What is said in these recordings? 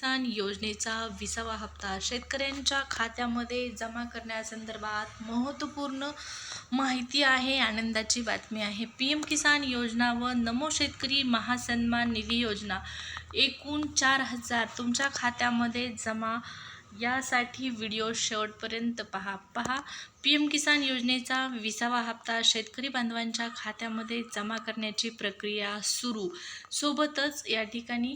किसान योजनेचा विसावा हप्ता शेतकऱ्यांच्या खात्यामध्ये जमा करण्यासंदर्भात महत्त्वपूर्ण माहिती आहे आनंदाची बातमी आहे. पी एम किसान योजना व नमो शेतकरी महासन्मान निधी योजना एकूण चार हजार तुमच्या खात्यामध्ये जमा यासाठी व्हिडिओ शेवटपर्यंत पहा. पहा पी एम किसान योजनेचा विसावा हप्ता शेतकरी बांधवांच्या खात्यामध्ये जमा करण्याची प्रक्रिया सुरू. सोबतच या ठिकाणी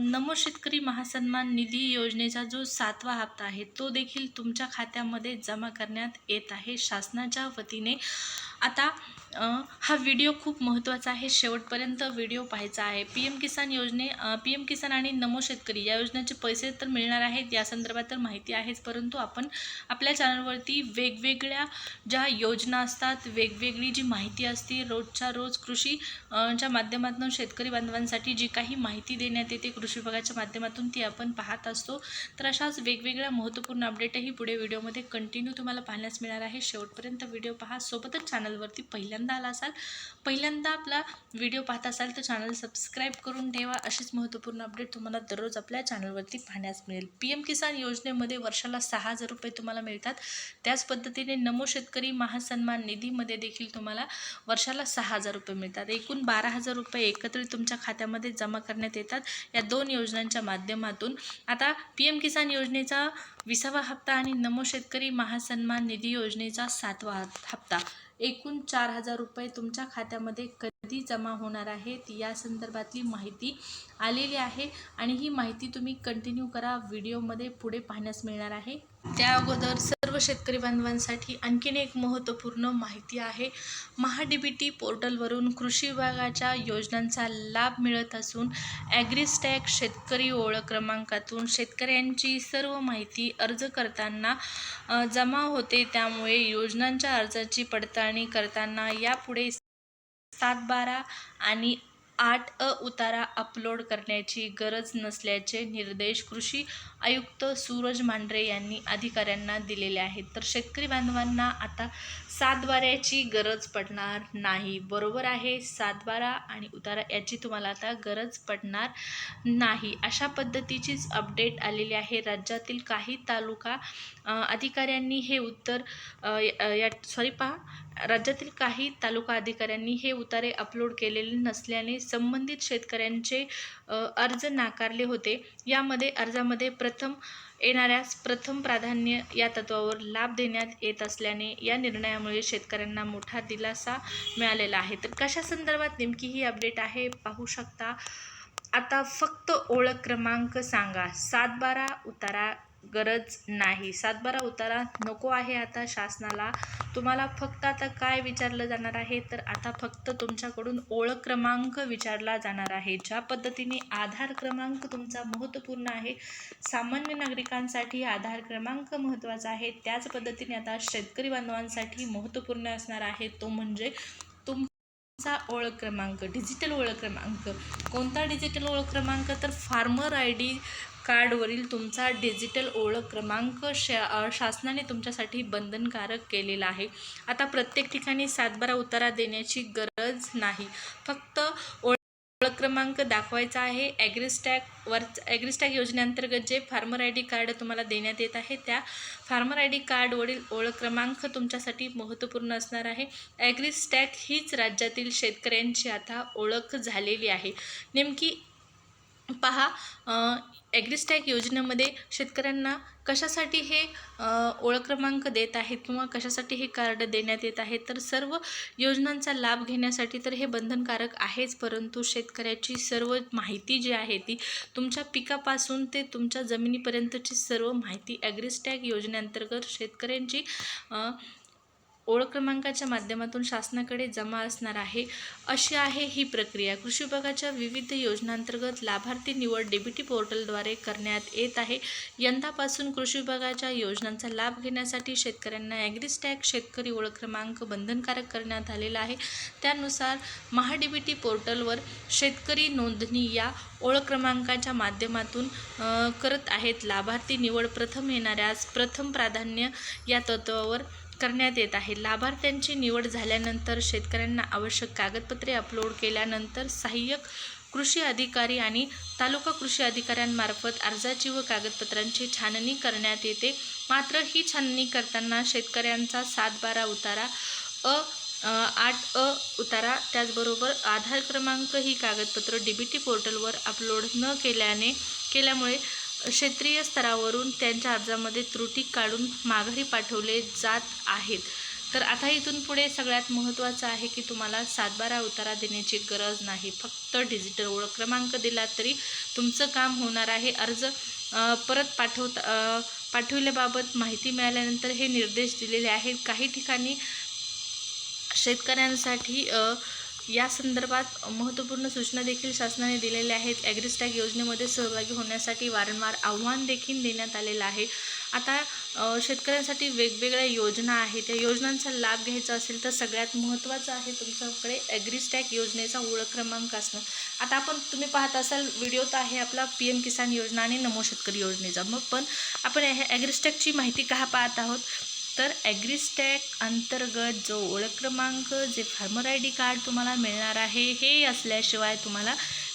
नमो शेतकरी महासन्मान निधी योजनेचा जो सातवा हप्ता आहे तो देखील तुमच्या खात्यामध्ये जमा करण्यात येत आहे. शासनाच्या वतीने आता हा व्हिडिओ खूप महत्त्वाचा आहे. शेवटपर्यंत व्हिडिओ पाहायचा आहे. पी एम किसान योजने पी एम किसान आणि नमो शेतकरी या योजनेचे पैसे तर मिळणार आहेत. या संदर्भात तर माहिती आहेच. परंतु आपण आपल्या चॅनलवरती वेगवेगळ्या ज्या योजना असतात वेगवेगळी जी माहिती असते रोजच्या रोज कृषी च्या माध्यमातून शेतकरी बांधवांसाठी जी काही माहिती देण्यात येते कृषी विभागाच्या माध्यमातून ती आपण पाहत असतो. तर अशाच वेगवेगळ्या महत्त्वपूर्ण अपडेटही पुढे व्हिडिओमध्ये कंटिन्यू तुम्हाला पाहण्यास मिळणार आहे. शेवटपर्यंत व्हिडिओ पहा. सोबतच चॅनल चॅनलवरती पहिल्यांदा आला असाल पहिल्यांदा आपला व्हिडिओ पाहत असाल तर चॅनल सबस्क्राईब करून ठेवा. अशीच महत्त्वपूर्ण अपडेट तुम्हाला दररोज आपल्या चॅनलवरती पाहण्यास मिळेल. पी एम किसान योजनेमध्ये वर्षाला सहा हजार रुपये तुम्हाला मिळतात. त्याच पद्धतीने नमो शेतकरी महासन्मान निधीमध्ये देखील तुम्हाला वर्षाला सहा हजार रुपये मिळतात. एकूण बारा हजार रुपये एकत्रित तुमच्या खात्यामध्ये जमा करण्यात येतात. या दोन योजनांच्या माध्यमातून आता पी एम किसान योजनेचा विसावा हप्ता आणि नमो शेतकरी महासन्मान निधी योजनेचा सातवा हप्ता. एकूण चार हजार रुपये तुमच्या खात्यामध्ये क कधी जमा होणार आहेत या संदर्भातली माहिती आलेली आहे आणि ही माहिती तुम्ही कंटिन्यू करा. व्हिडिओमध्ये पुढे पाहण्यास मिळणार आहे. त्या अगोदर सर्व शेतकरी बांधवांसाठी आणखीन एक महत्त्वपूर्ण माहिती आहे. महाडीबीटी बी टी पोर्टलवरून कृषी विभागाच्या योजनांचा लाभ मिळत असून ॲग्रिस्टॅग शेतकरी ओळख क्रमांकातून शेतकऱ्यांची सर्व माहिती अर्ज करताना जमा होते. त्यामुळे योजनांच्या अर्जाची पडताळणी करताना यापुढे सात बारा आणि आठ अ उतारा अपलोड करण्याची गरज नसल्याचे निर्देश कृषी आयुक्त सूरज मांढरे यांनी अधिकाऱ्यांना दिलेले आहेत. तर शेतकरी बांधवांना आता सातबाऱ्याची गरज पडणार नाही. बरोबर आहे सातबारा आणि उतारा याची तुम्हाला आता गरज पडणार नाही. अशा पद्धतीचीच अपडेट आलेली आहे. राज्यातील काही तालुका अधिकाऱ्यांनी हे उत्तर या सॉरी पहा. राज्यातील काही तालुका अधिकाऱ्यांनी हे उतारे अपलोड केलेले नसल्याने संबंधित शेतकऱ्यांचे अर्ज नाकारले होते. यामध्ये अर्जामध्ये प्रथम येणाऱ्यास प्रथम प्राधान्य या तत्वावर लाभ देण्यात येत असल्याने या निर्णयामुळे शेतकऱ्यांना मोठा दिलासा मिळालेला आहे. तर कशा संदर्भात नेमकी ही अपडेट आहे पाहू शकता. आता फक्त ओळख क्रमांक सांगा. सात बारा उतारा गरज नाही. सातबारा उतारा नको आहे आता शासनाला. तुम्हाला फक्त आता काय विचारलं जाणार आहे? तर आता फक्त तुमच्याकडून ओळख क्रमांक विचारला जाणार आहे ज्या पद्धतीने आधार क्रमांक तुमचा महत्त्वपूर्ण आहे. सामान्य नागरिकांसाठी आधार क्रमांक महत्त्वाचा आहे. त्याच पद्धतीने आता शेतकरी बांधवांसाठी महत्त्वपूर्ण असणार आहे. तो म्हणजे तुमचा ओळख क्रमांक डिजिटल ओळख क्रमांक. कोणता डिजिटल ओळख क्रमांक? तर फार्मर आय डी कार्डवरील तुमचा डिजिटल ओळख क्रमांक शा शासनाने तुमच्यासाठी बंधनकारक केलेला आहे. आता प्रत्येक ठिकाणी सातबारा उतारा देण्याची गरज नाही. फक्त ओळख ओळख क्रमांक दाखवायचा आहे. ॲग्रिस्टॅग वर ॲग्रिस्टॅग योजनेअंतर्गत जे फार्मर आय डी कार्ड तुम्हाला देण्यात येत आहे त्या फार्मर आय डी कार्डवरील ओळख क्रमांक तुमच्यासाठी महत्त्वपूर्ण असणार आहे. ॲग्रिस्टॅग हीच राज्यातील शेतकऱ्यांची आता ओळख झालेली आहे. नेमकी पहा ॲग्रिस्टॅग योजनेमध्ये शेतकऱ्यांना कशासाठी हे ओळख क्रमांक देत आहेत किंवा कशासाठी हे कार्ड देण्यात येत आहे तर सर्व योजनांचा लाभ घेण्यासाठी तर हे बंधनकारक आहेच परंतु शेतकऱ्याची सर्व माहिती जी आहे ती तुमच्या पिकापासून ते तुमच्या जमिनीपर्यंतची सर्व माहिती ॲग्रिस्टॅग योजनेअंतर्गत शेतकऱ्यांची ओळख क्रमांकाच्या माध्यमातून शासनाकडे जमा असणार आहे अशी आहे ही प्रक्रिया. कृषी विभागाच्या विविध योजनांतर्गत लाभार्थी निवड डीबीटी पोर्टलद्वारे करण्यात येत आहे. यंदापासून कृषी विभागाच्या योजनांचा लाभ घेण्यासाठी शेतकऱ्यांना ॲग्रिस्टॅग शेतकरी ओळख क्रमांक बंधनकारक करण्यात आलेला आहे. त्यानुसार महाडीबीटी पोर्टलवर शेतकरी नोंदणी या ओळख क्रमांकाच्या माध्यमातून करत आहेत. लाभार्थी निवड प्रथम येणाऱ्यास प्रथम प्राधान्य या तत्वावर करण्यात येत आहे. लाभार्थ्यांची निवड झाल्यानंतर शेतकऱ्यांना आवश्यक कागदपत्रे अपलोड केल्यानंतर सहाय्यक कृषी अधिकारी आणि तालुका कृषी अधिकाऱ्यांमार्फत अर्जाची व कागदपत्रांची छाननी करण्यात येते. मात्र ही छाननी करताना शेतकऱ्यांचा सात बारा उतारा अ अ, आठ अ उतारा त्याचबरोबर आधार क्रमांक ही कागदपत्र डी बी टी पोर्टलवर अपलोड न केल्याने केल्यामुळे क्षेत्रीय स्तरावरून त्यांच्या अर्जामध्ये त्रुटी काढून माघारी पाठवले जात आहेत. तर आता इथून पुढे सगळ्यात महत्त्वाचं आहे की तुम्हाला सातबारा उतारा देण्याची गरज नाही. फक्त डिजिटल ओळख क्रमांक दिला तरी तुमचं काम होणार आहे. अर्ज परत पाठवता पाठविल्याबाबत माहिती मिळाल्यानंतर हे निर्देश दिलेले आहेत. काही ठिकाणी शेतकऱ्यांसाठी या संदर्भात महत्त्वपूर्ण सूचना देखील शासनाने दिलेल्या आहेत. ॲग्रिस्टॅग योजनेमध्ये सहभागी होण्यासाठी वारंवार आव्हान देखील देण्यात आलेलं आहे. आता शेतकऱ्यांसाठी वेगवेगळ्या योजना आहेत. त्या योजनांचा लाभ घ्यायचा असेल तर सगळ्यात महत्त्वाचं आहे तुमच्याकडे ॲग्रिस्टॅग योजनेचा ओळख क्रमांक असणं. आता आपण तुम्ही पाहत असाल व्हिडिओ तर आहे आपला पी एम किसान योजना आणि नमो शेतकरी योजनेचा. मग पण आपण ह्या ॲग्रिस्टॅगची माहिती का पाहत आहोत? तर ॲग्रीस्टॅक अंतर्गत जो ओळख क्रमांक जे फार्मर आय डी कार्ड तुम्हाला मिळणार आहे हे असल्याशिवाय तुम्हाला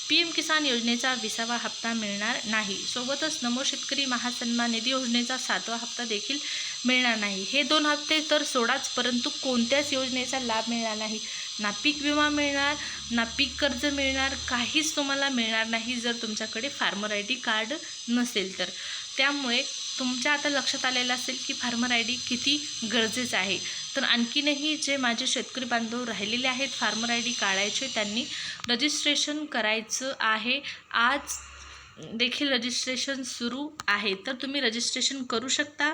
पी एम किसान योजनेचा विसावा हप्ता मिळणार नाही. सोबतच नमो शेतकरी महासन्मान निधी योजनेचा सातवा हप्ता देखील मिळणार नाही. हे दोन हप्ते तर सोडाच परंतु कोणत्याच योजनेचा लाभ मिळणार नाही. ना पीक विमा मिळणार ना पीक कर्ज मिळणार काहीच तुम्हाला मिळणार नाही जर तुमच्याकडे फार्मर आय डी कार्ड नसेल तर. त्यामुळे तुमच्या आता लक्षात आलेलं असेल की फार्मर आय डी किती गरजेचं आहे. तर आणखीनही जे माझे शेतकरी बांधव राहिलेले आहेत फार्मर आय डी काढायचे त्यांनी रजिस्ट्रेशन करायचं आहे. आज देखील रजिस्ट्रेशन सुरू आहे. तर तुम्ही रजिस्ट्रेशन करू शकता.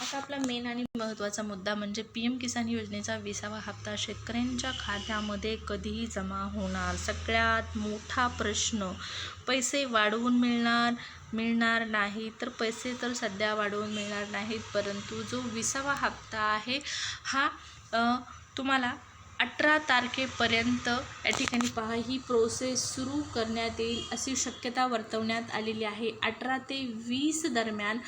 आता आपला मेन आणि महत्त्वाचा मुद्दा म्हणजे पी एम किसान योजनेचा विसावा हप्ता शेतकऱ्यांच्या खात्यामध्ये कधीही जमा होणार? सगळ्यात मोठा प्रश्न पैसे वाढवून मिळणार मिळणार नाही तर पैसे तर सध्या वाढवून मिळणार नाहीत परंतु जो विसावा हप्ता आहे हा तुम्हाला अठरा तारखेपर्यंत या ठिकाणी पहा ही प्रोसेस सुरू करण्यात येईल अशी शक्यता वर्तवण्यात आलेली आहे. अठरा ते वीस दरम्यान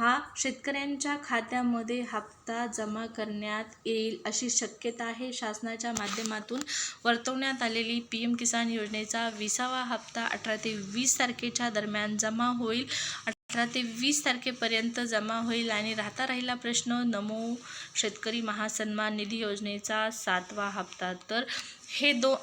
हा शेतकऱ्यांच्या खात्यामध्ये हप्ता जमा करण्यात येईल अशी शक्यता आहे. शासनाच्या माध्यमातून वर्तवण्यात आलेली पी एम किसान योजनेचा विसावा हप्ता अठरा ते वीस तारखेच्या दरम्यान जमा होईल. अठरा ते वीस तारखेपर्यंत जमा होईल आणि राहता राहिला प्रश्न नमो शेतकरी महासन्मान निधी योजनेचा सातवा हप्ता. तर हे दो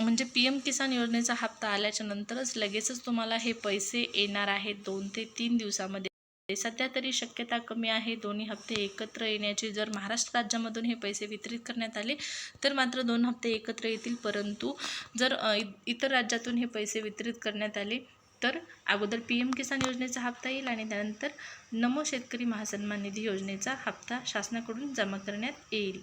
म्हणजे पी एम किसान योजनेचा हप्ता आल्याच्या नंतरच लगेचच तुम्हाला हे पैसे येणार आहेत. दोन ते तीन दिवसामध्ये. सध्या तरी शक्यता कमी आहे. दोन्ही हप्ते एकत्र येण्याची जर महाराष्ट्र राज्यामधून हे पैसे वितरित करण्यात आले तर मात्र दोन हप्ते एकत्र येतील. परंतु जर इ- इतर राज्यातून हे पैसे वितरित करण्यात आले तर अगोदर पी एम किसान योजनेचा हप्ता येईल आणि त्यानंतर नमो शेतकरी महासन्मान निधी योजनेचा हप्ता शासनाकडून जमा करण्यात येईल.